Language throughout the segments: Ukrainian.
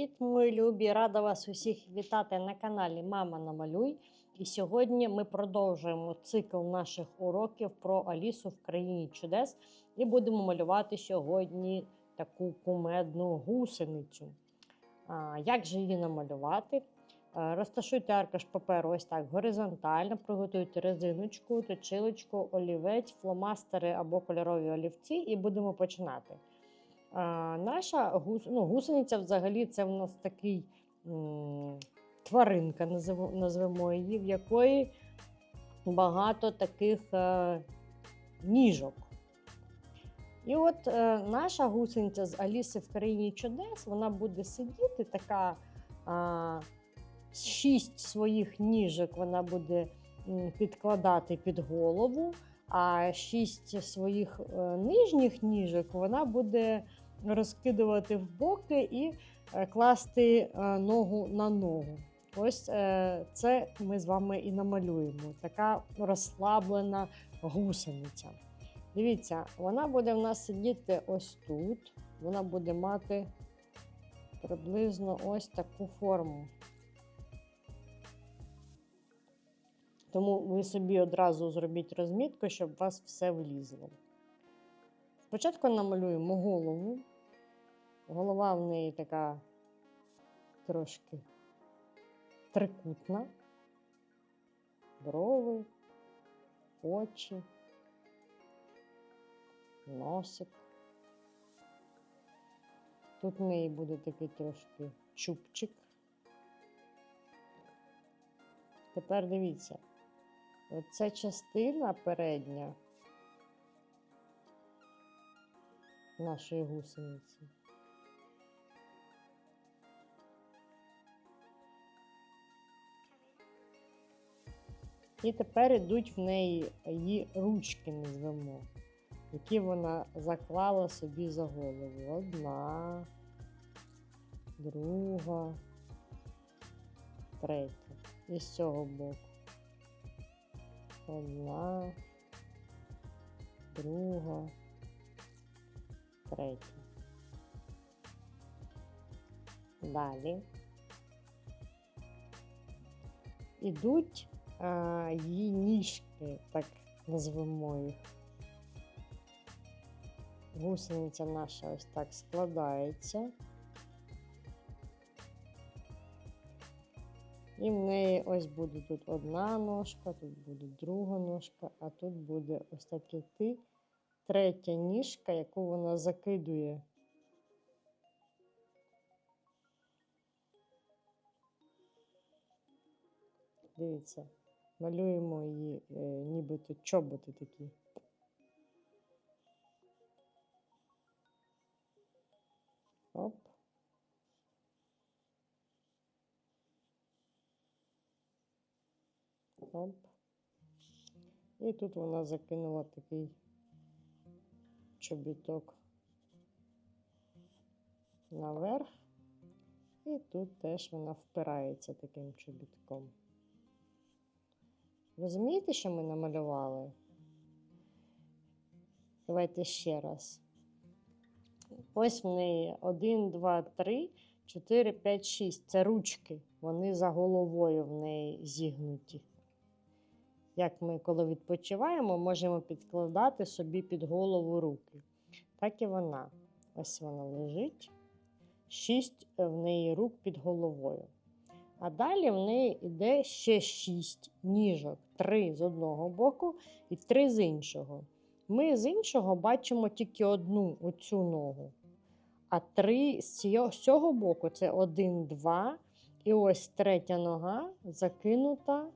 Привіт, мої любі! Рада вас усіх вітати на каналі Мама Намалюй. І сьогодні ми продовжуємо цикл наших уроків про Алісу в країні чудес і будемо малювати сьогодні таку кумедну гусеницю. А, як же її намалювати? Розташуйте аркаш паперу ось так горизонтально, приготуйте резиночку, точилочку, олівець, фломастери або кольорові олівці, і будемо починати. Наша гус, ну, гусениця взагалі це в нас такий тваринка, назвемо її, в якої багато таких е, ніжок. І от е, наша гусениця з Аліси в країні чудес, вона буде сидіти така. Шість своїх ніжок вона буде підкладати під голову, а шість своїх е, нижніх ніжок вона буде розкидувати в боки і е, класти е, ногу на ногу. Ось е, це ми з вами і намалюємо. Така розслаблена гусениця. Дивіться, вона буде в нас сидіти ось тут. Вона буде мати приблизно ось таку форму. Тому ви собі одразу зробіть розмітку, щоб у вас все влізло. Спочатку намалюємо голову. Голова в неї така трошки трикутна, брови, очі, носик. Тут в неї буде такий трошки чубчик. Тепер дивіться, оця частина передня нашої гусениці. І тепер йдуть в неї її ручки, назвемо, які вона заклала собі за голову. Одна, друга, третя. І з цього боку. Одна, друга, третя. Далі. Ідуть її ніжки, так назвемо їх. Гусениця наша ось так складається. І в неї ось буде тут одна ножка, тут буде друга ножка, а тут буде ось так іти третя ніжка, яку вона закидує. Дивіться, малюємо її е, нібито чоботи такі. Оп. Оп. І тут вона закинула такий чобіток наверх. І тут теж вона впирається таким чобітком. Розумієте, що ми намалювали? Давайте ще раз. Ось в неї 1, 2, 3, 4, 5, 6. Це ручки. Вони за головою в неї зігнуті. Як ми, коли відпочиваємо, можемо підкладати собі під голову руки. Так і вона. Ось вона лежить. Шість в неї рук під головою. А далі в неї йде ще шість ніжок. Три з одного боку і три з іншого. Ми з іншого бачимо тільки одну оцю ногу. А три з цього, боку це один, два. І ось третя нога закинута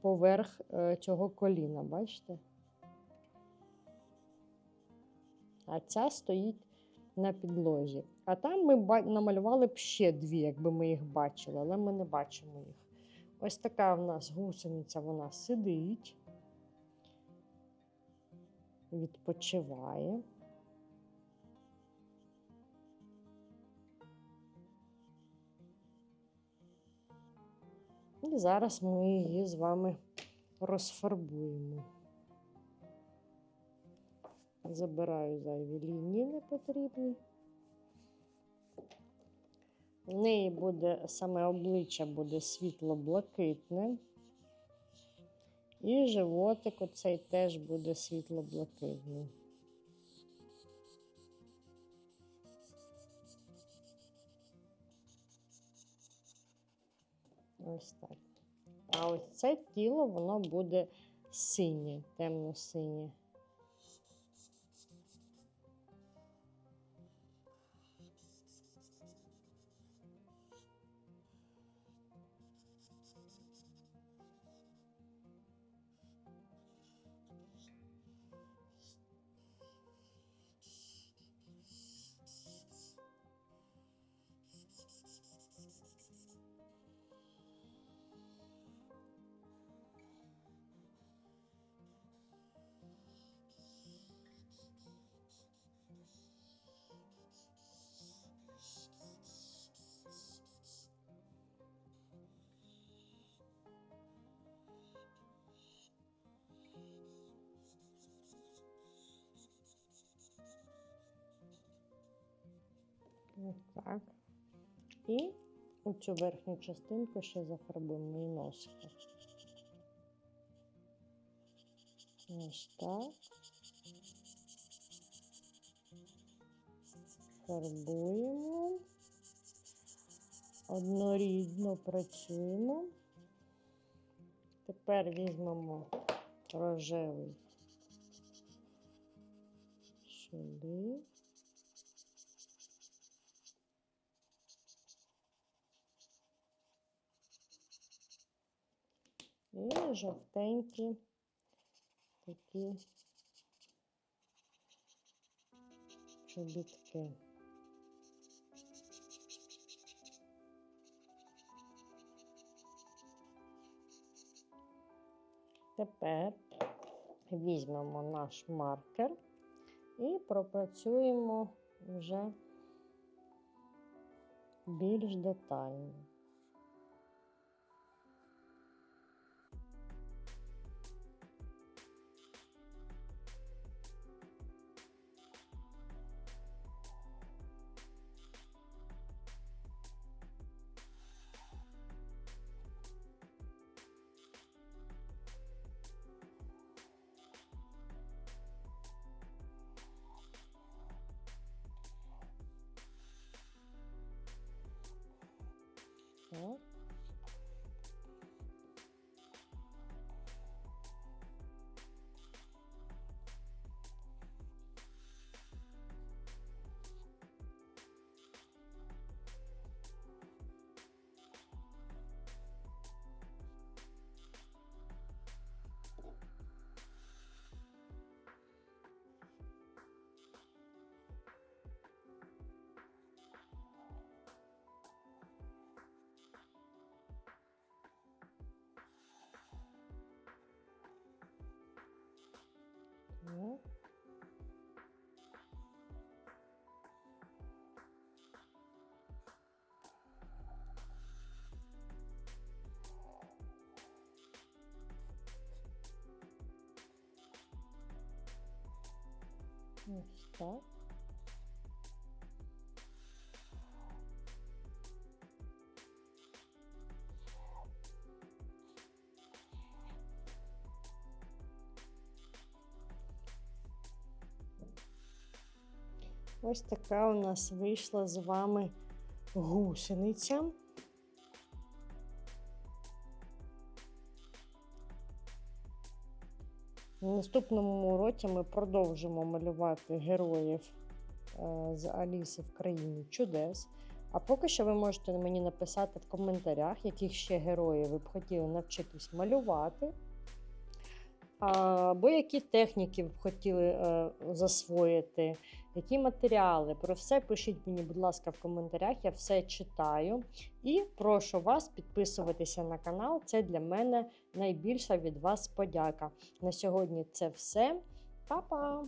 поверх е, цього коліна, бачите? А ця стоїть на підлозі. А там ми намалювали б ще дві, якби ми їх бачили, але ми не бачимо їх. Ось така в нас гусениця, вона сидить, відпочиває. І зараз ми її з вами розфарбуємо. Забираю зайві лінії непотрібні. В неї буде саме обличчя буде світло-блакитне. І животик оцей теж буде світло-блакитний. Ось так. А ось це тіло, воно буде синє, темно-синє. Ось так. І у цю верхню частинку ще зафарбуємо і носика. Ось так. Фарбуємо. Однорідно працюємо. Тепер візьмемо рожевий сюди. Жовтенькі такі чобітки. Тепер візьмемо наш маркер і пропрацюємо вже більш детально. Ось так. Ось така у нас вийшла з вами гусениця. В наступному році ми продовжимо малювати героїв е, з Аліси в країні чудес. А поки що ви можете мені написати в коментарях, яких ще героїв ви б хотіли навчитись малювати. Або які техніки б хотіли е, засвоїти, які матеріали. Про все пишіть мені, будь ласка, в коментарях, я все читаю. І прошу вас підписуватися на канал. Це для мене найбільша від вас подяка. На сьогодні це все. Па-па!